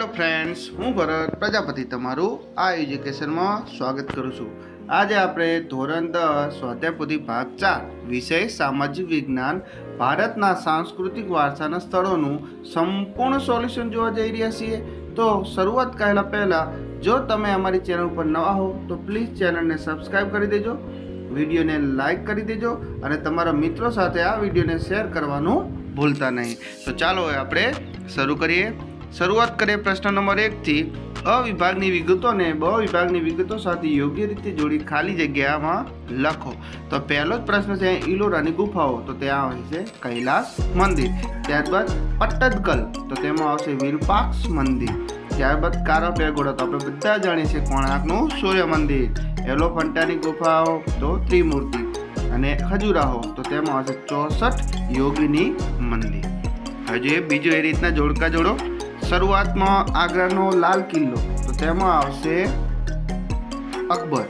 Hello friends હું ભરત, પ્રજાપતિ તમારું આ એજ્યુકેશનમાં સ્વાગત કરું છું. આજે આપણે ધોરણ દસ સ્વાધ્યાયપોથી ભાગ ચાર, વિષય સામાજિક વિજ્ઞાન, ભારતના સાંસ્કૃતિક વારસાના સ્થળોનું સંપૂર્ણ સોલ્યુશન જોવા જઈ રહ્યા છીએ. તો શરૂઆત કહેલા પહેલાં, જો તમે અમારી ચેનલ ઉપર નવા હો, તો પ્લીઝ ચેનલને સબસ્ક્રાઈબ કરી દેજો, વિડીયોને લાઈક કરી દેજો અને તમારા મિત્રો સાથે આ વિડીયોને શેર કરવાનું ભૂલતા નહીં. તો ચાલો આપણે શરૂ કરીએ. શરૂઆત કરીએ પ્રશ્ન નંબર એકથી અ વિભાગની વિગતોને બ વિભાગની વિગતો સાથે યોગ્ય રીતે જોડી ખાલી જગ્યામાં લખો. તો પહેલો જ પ્રશ્ન છે ઇલોરાની ગુફાઓ. તો ત્યાં આવે છે કૈલાસ મંદિર. ત્યારબાદ પટ્ટદકલ તો તેમાં આવશે વિરૂપાક્ષ મંદિર. ત્યારબાદ કારા પેગોડા તો આપણે બધા જાણીએ છીએ કોણાર્કનું સૂર્ય મંદિર. એલોફન્ટાની ગુફાઓ. તો ત્રિમૂર્તિ. અને ખજુરાહો. તો તેમાં આવશે ચોસઠ યોગીની મંદિર. હજુ એ બીજું એ રીતના જોડકા જોડો. શરૂઆતમાં આગ્રાનો લાલ કિલ્લો. તો તેમાં આવશે અકબર.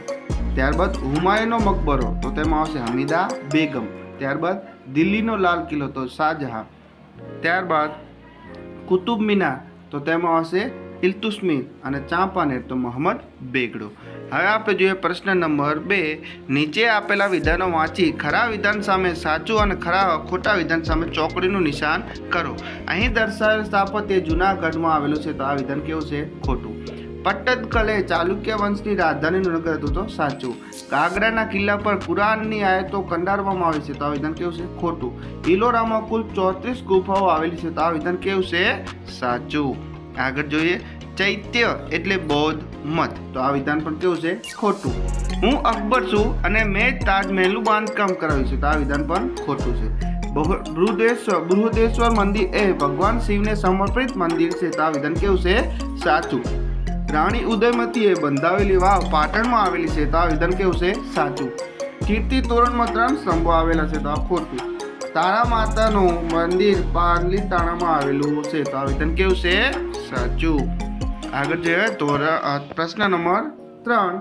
ત્યારબાદ હુમાયુનો મકબરો. તો તેમાં આવશે હમીદા બેગમ. ત્યારબાદ દિલ્હીનો લાલ કિલ્લો, તો શાહજહાં. ત્યારબાદ કુતુબ મિનાર. તો તેમાં આવશે ઇલ્તુસ્મિર અને ચાંપાનેર, તો મોહમ્મદ બેગડો. હવે આપણે જોઈએ પ્રશ્ન નંબર બે. નીચે આપેલા વિધાનો વાંચી ખરા વિધાન સામે સાચું અને ખરા ખોટા વિધાન સામે ચોકડીનું નિશાન કરો. અહીં દર્શાવેલ સ્થાપત્ય જૂનાગઢમાં આવેલું છે તો આ વિધાન કેવું છે? ખોટું. પટ્ટદકલે ચાલુક્ય વંશની રાજધાનીનું નગર હતું તો સાચું. કાગરાના કિલ્લા પર કુરાનની આયતો કંડારવામાં આવી છે તો આ વિધાન કેવું છે? ખોટું. ઇલોરામાં કુલ ચોત્રીસ ગુફાઓ આવેલી છે તો આ વિધાન કેવું છે? સાચું. આગળ જોઈએ. ચૈત્ય એટલે બૌદ્ધ મત. તો આ વિધાન પણ કેવું છે? ખોટું. હું અકબર છું અને મેં તાજમહેલનું બાંધકામ કરાવ્યું છે. તો આ વિધાન પણ ખોટું છે. બહુ- બૃહદેશ્વર બૃહદેશ્વર મંદિર એ ભગવાન શિવને સમર્પિત મંદિર છે. તો આ વિધાન કેવું છે? સાચું. રાણી ઉદયમતીએ બંધાવેલી વાવ પાટણમાં આવેલી છે. તો આ વિધાન કેવું છે? સાચું. કીર્તિ તોરણમાં ત્રણ સ્તંભો આવેલા છે. તો આ ખોટું. તારા માતાનું મંદિર પાલીતાણામાં આવેલું છે. તો આ વિધાન કેવું છે? સાચું. આગળ જોઈએ તો પ્રશ્ન નંબર ત્રણ.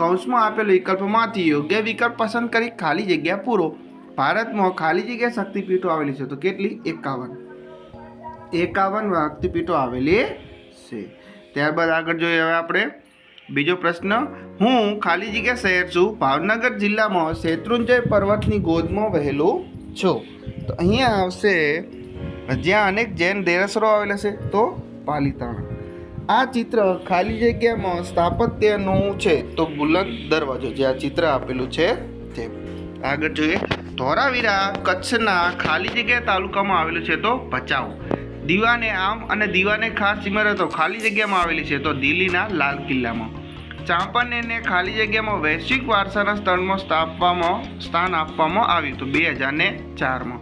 કૌંસમાં આપેલ વિકલ્પમાંથી યોગ્ય વિકલ્પ પસંદ કરી ખાલી જગ્યા પૂરો. ભારતમાં ખાલી જગ્યા શક્તિપીઠો આવેલી છે, તો કેટલી? એકાવન. એકાવન શક્તિપીઠો આવેલી છે. ત્યારબાદ આગળ જોઈએ હવે આપણે બીજો પ્રશ્ન. હું ખાલી જગ્યા શહેર છું, ભાવનગર જિલ્લામાં શેત્રુંજય પર્વતની ગોદમાં વહેલો છું. તો અહીંયા આવશે, જ્યાં અનેક જૈન દેરાસરો આવેલા છે, તો પાલીતાણા. આ ચિત્ર ખાલી જગ્યામાં સ્થાપત્યનું છે તો બુલંદ દરવાજો જે આ ચિત્ર આપેલું છે તે આગળ જોઈએ. ધોરાવીરા કચ્છના ખાલી જગ્યા તાલુકામાં આવેલું છે તો ભચાઉ. દીવાને આમ અને દીવાને ખાસ ઇમારતો ખાલી જગ્યામાં આવેલી છે તો દિલ્હીના લાલ કિલ્લામાં. ચાંપાનેરને ખાલી જગ્યામાં વૈશ્વિક વારસાના સ્થળમાં સ્થાપવામાં સ્થાન આપવામાં આવ્યું હતું બે હજારને ચારમાં.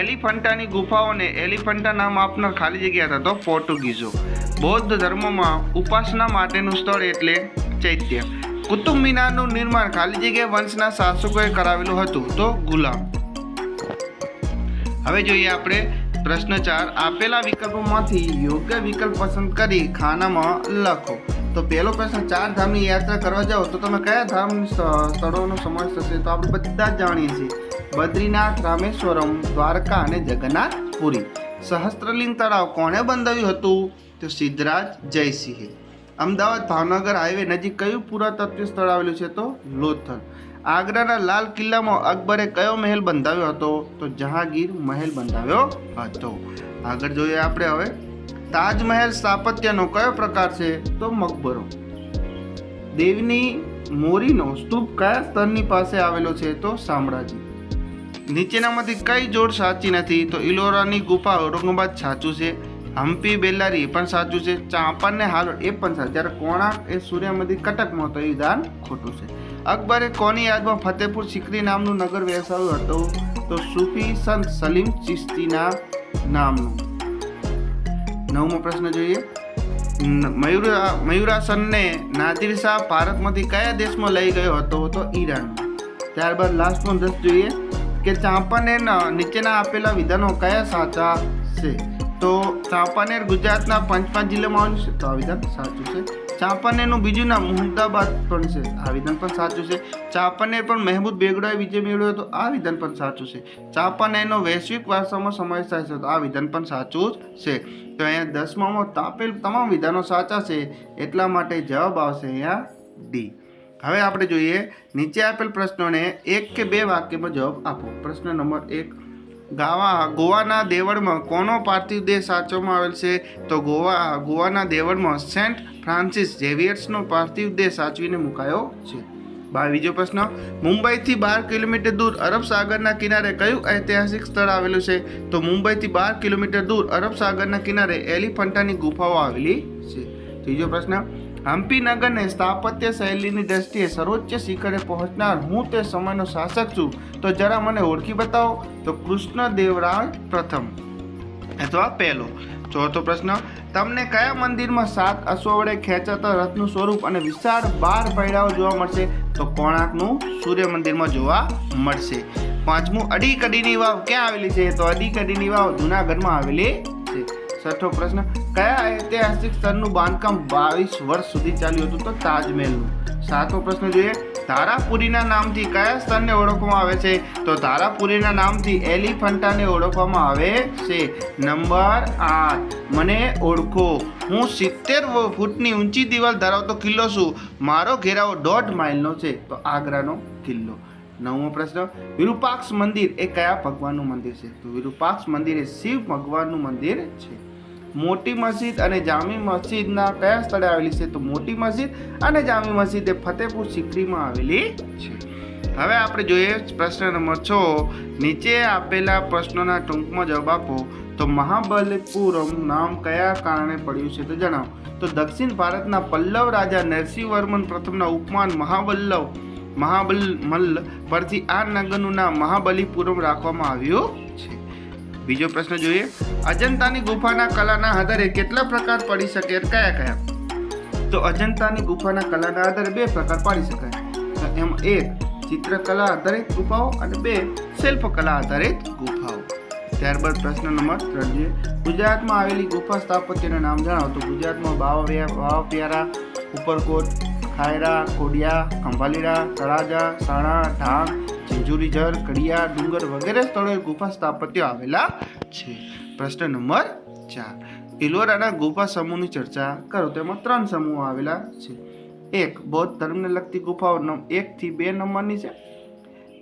એલિફન્ટાની ગુફાઓને એલિફન્ટા નામ આપનાર ખાલી જગ્યા હતા તો પોર્ટુગીઝો. બૌદ્ધ ધર્મમાં ઉપાસના માટેનું સ્થળ એટલે ચૈત્ય. કુતુબ મિનારનું નિર્માણ ખાલી જગ્યા વંશના શાસકોએ કરાવેલું હતું તો ગુલામ. હવે જોઈએ આપણે પ્રશ્ન ચાર. આપેલા વિકલ્પોમાંથી યોગ્ય વિકલ્પ પસંદ કરી ખાનામાં લખો. તો પહેલો પ્રશ્ન ચાર ધામની યાત્રા કરવા જાઓ તો તમે કયા ધામ સ્થળોનો સમાવેશ થશે તો આપણે બધા જ જાણીએ છીએ. બદ્રીનાથ, રામેશ્વરમ, દ્વારકા અને જગન્નાથપુરી. સહસ્ત્રલિંગ તળાવ કોણે બંધાવ્યું હતું? તો સિદ્ધરાજ જયસિંહે. અમદાવાદ ભાવનગર હાઈવે નજીક કયું પુરાતત્વ સ્થળ આવેલું છે તો લોથલ. આગ્રાના લાલ કિલ્લામાં અકબરે કયો મહેલ બંધાવ્યો હતો? તો જહાંગીર મહેલ બંધાવ્યો હતો. આગળ જોઈએ આપણે હવે. તાજમહેલ સ્થાપત્યનો કયો પ્રકાર છે તો મકબરો. દેવની મોરીનો સ્તૂપ કયા સ્તરની પાસે આવેલો છે તો શામળાજી. નીચેનામાંથી કઈ જોડ સાચી નથી તો ઇલોરાની ગુફા ઔરંગાબાદ સાચું છે. હમ્પી બેલ્લારી એ પણ સાચું છે. ચાંપાને હાલ એ પણ સાચું જ્યારે કોણાર્ક એ સૂર્યમંદિર કટકમાં તો એ દાન ખોટું છે. અકબરે કોની યાદમાં ફતેપુર સિકરી નામનું નગર બેસાવ્યું હતું તો સૂફી સંત સલીમ ચિશ્તીના નામનું. નવમો પ્રશ્ન જોઈએ. મયુરા, મયુરાસનને નાદિર શાહ ભારતમાંથી કયા દેશમાં લઈ ગયો હતો? તો ઈરાનમાં ત્યારબાદ લાસ્ટનો દસ જોઈએ કે ચાંપાનેરના નીચેના આપેલા વિધાનો કયા સાચા છે? તો ચાંપાનેર ગુજરાતના પંચમહાલ જિલ્લામાં આવ્યું છે. તો આ વિધાન સાચું છે. ચાંપાનેરનું બીજું નામ મુહમ્મદાબાદ પણ છે. આ વિધાન પણ સાચું છે. ચાંપાનેર પણ મહેમૂદ બેગડાએ વિજય મેળવ્યો હતો. આ વિધાન પણ સાચું છે. ચાંપાનેરનો વૈશ્વિક વારસામાં સમાવેશ થાય છે. તો આ વિધાન પણ સાચું જ છે. તો અહીંયા દસમામાં તાપેલ તમામ વિધાનો સાચા છે એટલા માટે જવાબ આવશે અહીંયા ડી. હવે આપણે જોઈએ નીચે આપેલ પ્રશ્નોને એક કે બે વાક્યમાં જવાબ આપો. પ્રશ્ન નંબર એક ગાવા, ગોવાના દેવળમાં કોનો પાર્થિવ દેહ સાચવવામાં આવેલ છે? તો ગોવા, ગોવાના દેવળમાં સેન્ટ ફ્રાન્સિસ ઝેવિયર્સનો પાર્થિવ દેહ સાચવીને મુકાયો છે. બીજો પ્રશ્ન. મુંબઈથી બાર કિલોમીટર દૂર અરબ સાગરના કિનારે કયું ઐતિહાસિક સ્થળ આવેલું છે? તો મુંબઈથી બાર કિલોમીટર દૂર અરબ સાગરના કિનારે એલિફન્ટાની ગુફાઓ આવેલી છે. ત્રીજો પ્રશ્ન. હમ્પીનગરને સ્થાપત્ય શૈલીની દ્રષ્ટિએ સર્વોચ્ચ શિખરે પહોંચનાર હું તે સમયનો શાસક છું. તો જરા મને ઓળખી બતાવો. તો કૃષ્ણદેવરાય પ્રથમ. અથવા પહેલો. ચોથો પ્રશ્ન. તમને કયા મંદિરમાં સાત અશ્વ વડે ખેંચાતા રથનું સ્વરૂપ અને વિશાળ બાર પૈડાઓ જોવા મળશે? તો કોણાર્કનું સૂર્ય મંદિરમાં જોવા મળશે. પાંચમું. અડી કડીની વાવ ક્યાં આવેલી છે? તો અડી કડીની વાવ જુનાગઢમાં આવેલી છે. છઠ્ઠો પ્રશ્ન. કયા ઐતિહાસિક સ્થળનું બાંધકામ બાવીસ વર્ષ સુધી ચાલ્યું હતું તો તાજમહેલનું? સાતમો પ્રશ્ન જોઈએ ધારાપુરીના નામથી કયા સ્થળને ઓળખવામાં આવે છે? તો ધારાપુરીના નામથી એલિફન્ટાને ઓળખવામાં આવે છે. નંબર આઠ, મને ઓળખો. હું સિત્તેર ફૂટની ઊંચી દિવાલ ધરાવતો કિલ્લો છું. મારો ઘેરાવો દોઢ માઇલનો છે. તો આગ્રાનો કિલ્લો. નવમો પ્રશ્ન, વિરૂપાક્ષ મંદિર એ કયા ભગવાનનું મંદિર છે? તો વિરૂપાક્ષ મંદિર એ શિવ ભગવાનનું મંદિર છે. મોટી મસ્જિદ અને જામી મસ્જિદના કયા સ્થળે આવેલી છે? તો મોટી મસ્જિદ અને જામી મસ્જિદ એ ફતેપુર સિકરીમાં આવેલી છે. હવે આપણે જોઈએ પ્રશ્ન નંબર છ. નીચે આપેલા પ્રશ્નોના ટૂંકમાં જવાબ આપો. તો મહાબલીપુરમ નામ કયા કારણે પડ્યું છે? તો જણાવો. તો દક્ષિણ ભારતના પલ્લવ રાજા નરસિંહવર્મન પ્રથમના ઉપમાન મહાબલ્લવ, મહાબલ, મલ્લ પરથી આ નગરનું નામ મહાબલીપુરમ રાખવામાં આવ્યું છે. બીજો પ્રશ્ન જોઈએ. અજંતાની ગુફાના કલાના આધારે કેટલા પ્રકાર પડી શકે કયા કયા? તો અજંતાની ગુફાના કલાના આધારે બે પ્રકાર પાડી શકાય. તો એમ એક, ચિત્રકલા આધારિત ગુફાઓ અને બે, શિલ્પકલા આધારિત ગુફાઓ. ત્યારબાદ પ્રશ્ન નંબર ત્રણ જોઈએ ગુજરાતમાં આવેલી ગુફા સ્થાપત્યના નામ જણાવો. તો ગુજરાતમાં બાવા પ્યારા, ઉપરકોટ ખાયરા, કોડિયા, ખંભાલીરા, તળાજા, સાણા ઢાંગ જેજુરીજર કડિયા, ડુંગર વગેરે સ્થળોએ ગુફા સ્થાપત્યો આવેલા છે. પ્રશ્ન નંબર ચાર. ઇલોરાના ગુફા સમૂહની ચર્ચા કરો. તેમાં ત્રણ સમૂહ આવેલા છે. એક, બૌદ્ધ ધર્મને લગતી ગુફાઓ એકથી બે નંબરની છે.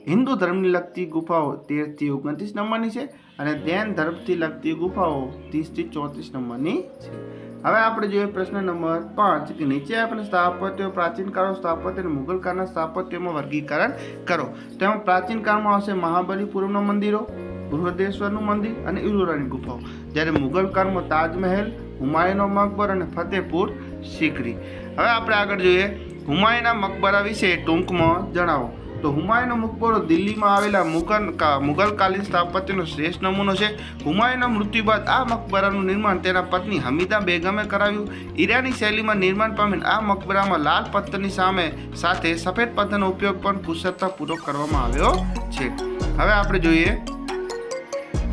હિન્દુ ધર્મને લગતી ગુફાઓ તેરથી ઓગણત્રીસ નંબરની છે અને જૈન ધર્મથી લગતી ગુફાઓ ત્રીસથી ચોત્રીસ નંબરની છે. હવે આપણે જોઈએ પ્રશ્ન નંબર પાંચ, કે નીચે આપણે સ્થાપત્યો પ્રાચીન કાળો સ્થાપત્ય અને મુગલ કાળના સ્થાપત્યમાં વર્ગીકરણ કરો. તેમાં પ્રાચીન કાળમાં આવશે મહાબલીપુરમના મંદિરો, બૃહદેશ્વરનું મંદિર અને ઇલોરાની ગુફાઓ. જ્યારે મુગલ કાળમાં તાજમહેલ, હુમાયુનો મકબર અને ફતેહપુર સિકરી હવે આપણે આગળ જોઈએ હુમાયુના મકબરા વિશે ટૂંકમાં જણાવો. તો હુમાયુનો મકબરો દિલ્હીમાં આવેલા મુગલ મુગલકાલીન સ્થાપત્યનો શ્રેષ્ઠ નમૂનો છે. હુમાયુના મૃત્યુ બાદ આ મકબરાનું નિર્માણ તેના પત્ની હમીદા બેગમે કરાવ્યું. ઈરાની શૈલીમાં નિર્માણ પામેલ આ મકબરામાં લાલ પથ્થરની સામે સાથે સફેદ પથ્થરનો ઉપયોગ પણ કુશળતાપૂર્વક કરવામાં આવ્યો છે. હવે આપણે જોઈએ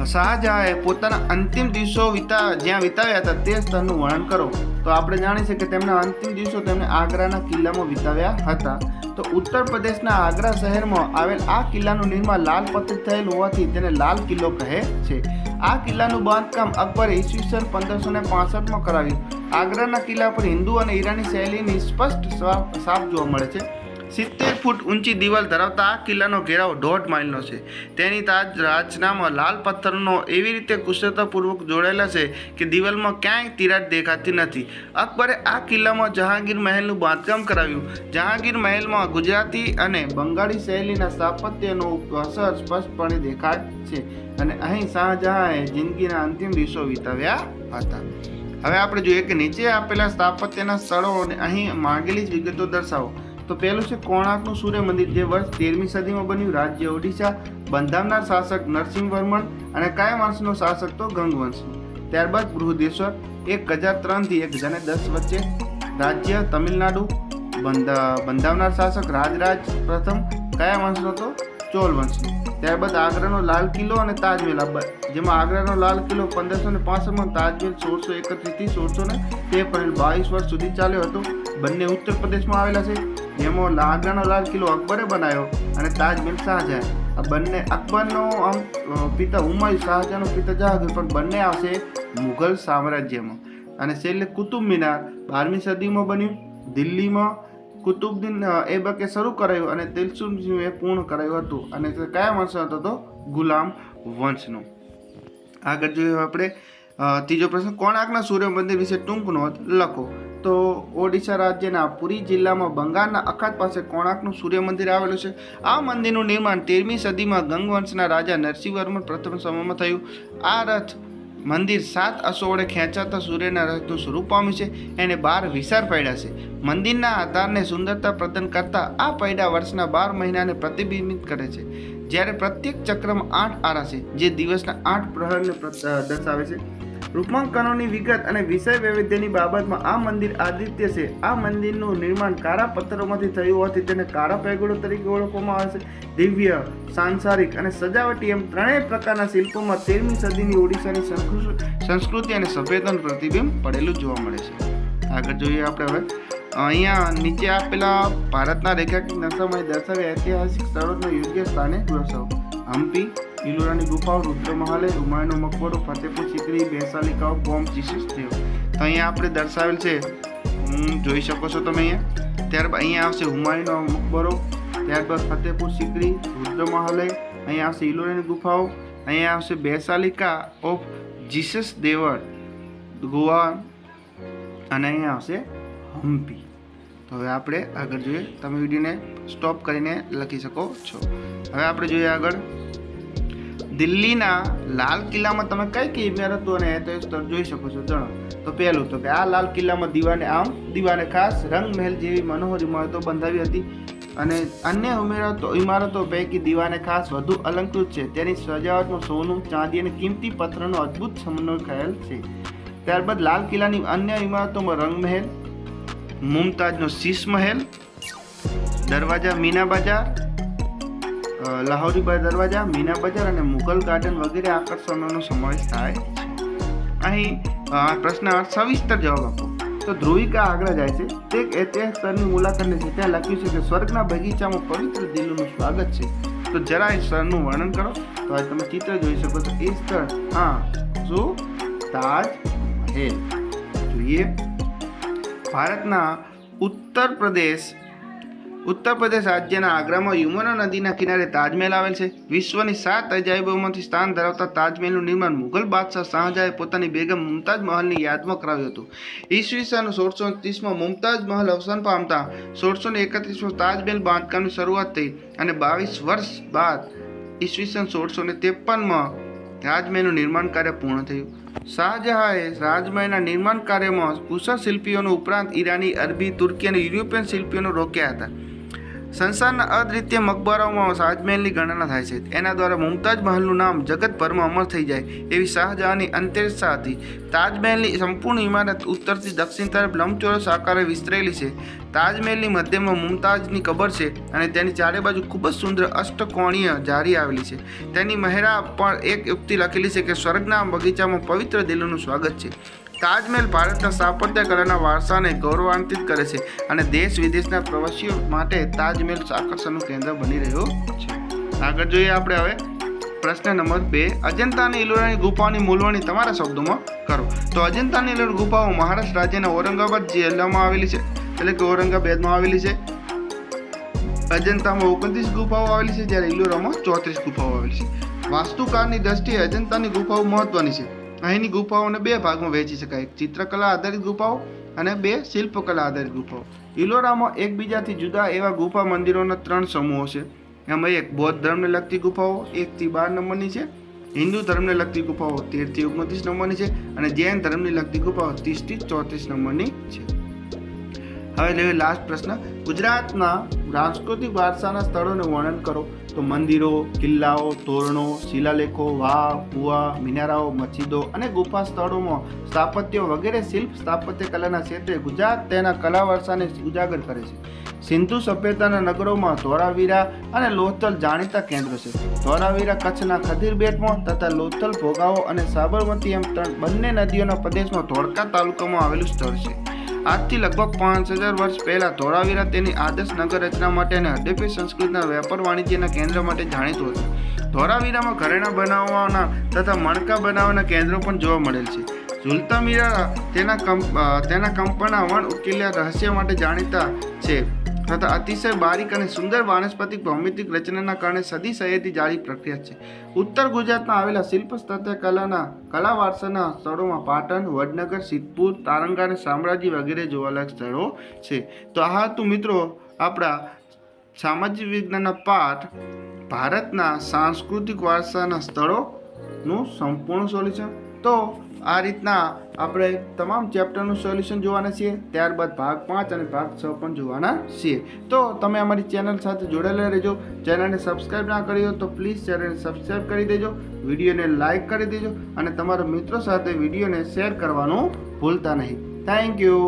શાહજહાંએ પોતાના અંતિમ દિવસો વિતા, જ્યાં વિતાવ્યા હતા તે સ્થળનું વર્ણન કરો. તો આપણે જાણીશું કે તેમના અંતિમ દિવસો તેમણે આગ્રાના કિલ્લામાં વિતાવ્યા હતા. તો ઉત્તર પ્રદેશના આગ્રા શહેરમાં આવેલ આ કિલ્લાનું નિર્માણ લાલ પથ્થર થયેલ હોવાથી તેને લાલ કિલ્લો કહે છે. આ કિલ્લાનું બાંધકામ અકબરે ઈસવીસન પંદરસો ને પાસઠમાં કરાવ્યું. આગ્રાના કિલ્લા પર હિન્દુ અને ઈરાની શૈલીની સ્પષ્ટ સાપ સાફ જોવા મળે છે. સિત્તેર ફૂટ ઊંચી દિવાલ ધરાવતા આ કિલ્લાનો ઘેરાવ દોઢ માઇલનો છે. તેની તાજ રચનામાં લાલ પથ્થરનો એવી રીતે કુશળતાપૂર્વક જોડાયેલા છે કે દિવાલમાં ક્યાંય તિરાડ દેખાતી નથી. અકબરે આ કિલ્લામાં જહાંગીર મહેલનું બાંધકામ કરાવ્યું. જહાંગીર મહેલમાં ગુજરાતી અને બંગાળી શૈલીના સ્થાપત્યનો અસર સ્પષ્ટપણે દેખાય છે અને અહીં શાહજહાંએ જિંદગીના અંતિમ દિવસો વિતાવ્યા હતા. હવે આપણે જોઈએ કે નીચે આપેલા સ્થાપત્યના સ્થળો અને અહીં માંગેલી જ વિગતો દર્શાવો. તો પહેલું છે કોણાર્કનું સૂર્ય મંદિર જે વર્ષ તેરમી સદીમાં બન્યું. રાજ્ય ઓડિશા બંધાવનાર શાસક નરસિંહવર્મન અને કાયમ શાસક તો ગંગવંશ. ત્યારબાદ બૃહદેશ્વર, એક હજાર ત્રણથી એક હજાર દસ વચ્ચે. રાજ્ય તમિલનાડુ, બંધા, બંધાવનાર શાસક રાજરાજ પ્રથમ કયા વંશનો તો ચોલ વંશ. ત્યારબાદ આગ્રાનો લાલ કિલ્લો અને તાજમહેલ જેમાં આગ્રાનો લાલ કિલ્લો પંદરસો ને પાસઠમાં તાજમહેલ સોળસો એકત્રીસથી સોળસો ને ત્રેપન, બાવીસ વર્ષ સુધી ચાલ્યો હતો. બંને ઉત્તર પ્રદેશમાં આવેલા છે. જેમાં લા- લાલ કિલ્લો અકબરે બનાવ્યો અને તાજમહેલ શાહજહાં. આ બંને અકબરનો આમ પિતા હુમાયુ શાહજહાંનો પિતા જહાંગીર, પણ બંને આવશે મુઘલ સામ્રાજ્યમાં. અને છેલ્લે કુતુબ મિનાર. બારમી સદીમાં બન્યું. દિલ્હીમાં કુતુબદ્દીન એબકે શરૂ કરાયું અને તિલસુમજીએ પૂર્ણ કરાયું હતું. અને તે કયા વંશનો હતો તો? ગુલામ વંશનો. આગળ જોઈએ આપણે ત્રીજો પ્રશ્ન કોણાર્કના સૂર્ય મંદિર વિશે ટૂંક નોંધ લખો? તો ઓડિશા રાજ્યના પુરી જિલ્લામાં બંગાળના અખાત પાસે કોણાર્કનું સૂર્ય મંદિર આવેલું છે? આ મંદિરનું નિર્માણ તેરમી સદીમાં ગંગવંશના રાજા નરસિંહવર્મન પ્રથમ સમયમાં થયું. આ રથ મંદિર સાત અસોડે ખેંચાતા સૂર્યના રથનું સ્વરૂપ પામ્યું છે. એને બાર વિસાર પડ્યા છે. મંદિરના આધારને સુંદરતા પ્રદાન કરતા આ પૈડા વર્ષના બાર મહિનાને પ્રતિબિંબિત કરે છે. જ્યારે પ્રત્યેક ચક્રમાં આઠ આરા છે, જે દિવસના આઠ પ્રહરને દર્શાવે છે. રૂપાંકનોની વિગત અને વિષય વૈવિધ્યની બાબતમાં આ મંદિર આદિત્ય છે. આ મંદિરનું નિર્માણ કાળા પથ્થરોમાંથી થયું હોવાથી તેને કાળા પેગોડો તરીકે ઓળખવામાં આવે છે. દિવ્ય, સાંસારિક અને સજાવટી એમ ત્રણેય પ્રકારના શિલ્પોમાં તેરમી સદીની ઓડિશાની સંસ્કૃતિ અને સભ્યતાનું પ્રતિબિંબ પડેલું જોવા મળે છે. આગળ જોઈએ આપણે હવે. અહીંયા નીચે આપેલા ભારતના રેખાકૃત નકશામાં દર્શાવ્યા ઐતિહાસિક સ્થળોનો યોગ્ય સ્થાને દર્શાવો. હમ્પી ઇલોરાની ગુફાઓ, રુદ્રમહાલે, હુમાયુનો મકબરો, ફતેપુર સિકરી બેસાલિકાઓ બોમ્બ જીસસ થયો તો અહીંયા આપણે દર્શાવેલ છે, હું જોઈ શકો છો તમે અહીંયા. ત્યારબાદ અહીંયા આવશે હુમાયુનો મકબરો, ત્યારબાદ ફતેપુર સિકરી રુદ્રમહાલય અહીંયા આવશે ઇલોરાની ગુફાઓ, અહીંયા આવશે બેસાલિકા ઓફ જીસસ દેવર ગોવા, અને અહીંયા આવશે હમ્પી તો હવે આપણે આગળ જોઈએ. તમે વિડીયોને સ્ટોપ કરીને લખી શકો છો. હવે આપણે જોઈએ આગળ. દિલ્હીના લાલ કિલ્લામાં તમે કઈ કઈ ઇમારતો અને એ સ્તર જોઈ શકો છો? જણો તો પહેલું તો કે આ લાલ કિલ્લામાં દીવાને આમ, દીવાને ખાસ રંગ મહેલ જેવી મનોહર ઇમારતો બંધાવી હતી અને અન્ય ઉમેરતો ઇમારતો પૈકી દીવાને ખાસ વધુ અલંકૃત છે. તેની સજાવટમાં સોનું, ચાંદી અને કિંમતી પથ્થરનો અદ્ભુત સમન્વય થયેલ છે. ત્યારબાદ લાલ કિલ્લાની અન્ય ઇમારતોમાં રંગમહેલ મુમતાજનો શીશ મહેલ, દરવાજા મીના બજાર લાહોરી દરવાજા, મીના બજાર અને મુઘલ ગાર્ડન વગેરે આકર્ષણોનો સમાવેશ થાય અહીં આ પ્રશ્ન સવિસ્તર જવાબ આપો. તો ધ્રુવિકા આગળ જાય છે. તે એક ઐતિહાસિક સ્થળની મુલાકાત લે છે ત્યાં લખ્યું છે કે સ્વર્ગના બગીચામાં પવિત્ર દિલોનું સ્વાગત છે. તો જરા એ સ્થળનું વર્ણન કરો. તો આજે તમે ચિત્ર જોઈ શકો છો. એ સ્થળ હા શું તાજ મહેલ. જોઈએ. ભારતના ઉત્તર પ્રદેશ ઉત્તર પ્રદેશ રાજ્યના આગ્રામાં યમુના નદીના કિનારે તાજમહેલ આવેલ છે. વિશ્વની સાત અજાયબોમાંથી સ્થાન ધરાવતા તાજમહેલનું નિર્માણ મુઘલ બાદશાહ શાહજહાએ પોતાની બેગમ મુમતાજ મહલની યાદમાં કરાવ્યું હતું. ઈસવીસન સોળસો ત્રીસમાં મુમતાજ મહલ અવસાન પામતા સોળસો ને એકત્રીસમાં તાજમહેલ બાંધકામની શરૂઆત થઈ અને બાવીસ વર્ષ બાદ ઈસવીસન સોળસો ને ત્રેપનમાં રાજમહેલનું નિર્માણ કાર્ય પૂર્ણ થયું. શાહજહાએ રાજમહેલના નિર્માણ કાર્યમાં કુશળ શિલ્પીઓનો ઉપરાંત ઈરાની, અરબી, તુર્કી અને યુરોપિયન શિલ્પીઓને રોક્યા હતા. સંસારના અદ્વિતીય મકબરાઓમાં શાહજમહેલની ગણના થાય છે. એના દ્વારા મુમતાજ મહલનું નામ જગતભરમાં અમર થઈ જાય એવી શાહજહાંની અંતરેચ્છા હતી તાજમહેલની સંપૂર્ણ ઇમારત ઉત્તરથી દક્ષિણ તરફ લંબચોરસ આકારે વિસ્તરેલી છે. તાજમહેલની મધ્યમાં મુમતાજની કબર છે અને તેની ચારે બાજુ ખૂબ જ સુંદર અષ્ટકોણીય જારી આવેલી છે. તેની મહેરા પણ એક યુક્તિ લખેલી છે કે સ્વર્ગના બગીચામાં પવિત્ર દિલોનું સ્વાગત છે. તાજમહેલ ભારતના સ્થાપત્ય કલાના વારસાને ગૌરવાન્વિત કરે છે અને દેશ વિદેશના પ્રવાસીઓ માટે તાજમહેલ આકર્ષણનું કેન્દ્ર બની રહ્યું છે. આગળ જોઈએ આપણે હવે પ્રશ્ન નંબર બે અજંતા અને ઇલોરાની ગુફાઓની મૂલવણી તમારા શબ્દોમાં કરો. તો અજંતા અને ઇલોરા ગુફાઓ મહારાષ્ટ્ર રાજ્યના ઔરંગાબાદ જિલ્લામાં આવેલી છે. એટલે કે ઔરંગાબાદમાં આવેલી છે. અજંતામાં ઓગણત્રીસ ગુફાઓ આવેલી છે, જ્યારે ઇલોરામાં ચોત્રીસ ગુફાઓ આવેલી છે. વાસ્તુકાળની દ્રષ્ટિએ અજંતાની ગુફાઓ મહત્વની છે. અહીંની ગુફાઓને બે ભાગમાં વહેંચી શકાય. ચિત્રકલા આધારિત ગુફાઓ અને બે શિલ્પકલા આધારિત ગુફાઓ. ઇલોરામાં એકબીજાથી જુદા એવા ગુફા મંદિરોના ત્રણ સમૂહો છે. એમાં એક બૌદ્ધ ધર્મને લગતી ગુફાઓ એકથી બાર નંબરની છે. હિન્દુ ધર્મને લગતી ગુફાઓ તેરથી ઓગણત્રીસ નંબરની છે. અને જૈન ધર્મને લગતી ગુફાઓ ત્રીસથી ચોત્રીસ નંબરની છે. હવે લેવી લાસ્ટ પ્રશ્ન. ગુજરાતના સાંસ્કૃતિક વારસાના સ્થળોનું વર્ણન કરો. તો મંદિરો, કિલ્લાઓ, તોરણો, શિલાલેખો, વાવ, કુવા, મિનારાઓ, મસ્જિદો અને ગુફા સ્થળોમાં સ્થાપત્યો વગેરે શિલ્પ સ્થાપત્ય કલાના ક્ષેત્રે ગુજરાત તેના કલા વારસાને ઉજાગર કરે છે. સિંધુ સભ્યતાના નગરોમાં ધોળાવીરા અને લોથલ જાણીતા કેન્દ્રો છે. ધોરાવીરા કચ્છના ખદીર બેટમાં તથા લોથલ ભોગાવો અને સાબરમતી એમ ત્રણ બંને નદીઓના પ્રદેશમાં ધોળકા તાલુકામાં આવેલું સ્થળ છે. આજથી લગભગ પાંચ હજાર વર્ષ પહેલા ધોળાવીરા તેની આદર્શ નગર રચના માટે અને હડપ્પી સંસ્કૃતિના વેપાર વાણિજ્યના કેન્દ્ર માટે જાણીતું હતું. ધોળાવીરામાં ઘરેણાં બનાવવાના તથા મણકા બનાવવાના કેન્દ્રો પણ જોવા મળેલ છે. ઝુલતામીરા તેના કંપ તેના કંપના વણ ઉકેલ્યા રહસ્ય માટે જાણીતા છે. તથા અતિશય બારીક અને સુંદર વાનસ્પતિક ભૌમિતિક રચનાના કારણે સદી સહેતી જાળી પ્રખ્યાત છે. ઉત્તર ગુજરાતમાં આવેલા શિલ્પ કલાના કલા વારસાના સ્થળોમાં પાટણ, વડનગર, સિદ્ધપુર, તારંગા અને શામળાજી વગેરે જોવાલાયક સ્થળો છે. તો આ હતું મિત્રો, આપણા સામાજિક વિજ્ઞાનના પાઠ ભારતના સાંસ્કૃતિક વારસાના સ્થળોનું સંપૂર્ણ સોલ્યુશન તો આ રીતના આપણે તમામ ચેપ્ટરનું સોલ્યુશન જોવાના છીએ, ત્યારબાદ ભાગ પાંચ અને ભાગ છ પણ જોવાના છીએ. તો તમે અમારી ચેનલ સાથે જોડાયેલા રહેજો. ચેનલને સબસ્ક્રાઈબ ના કરી હો તો પ્લીઝ ચેનલને સબસ્ક્રાઈબ કરી દેજો, વિડીયોને લાઇક કરી દેજો અને તમારા મિત્રો સાથે વિડીયોને શેર કરવાનું ભૂલતા નહીં. Thank you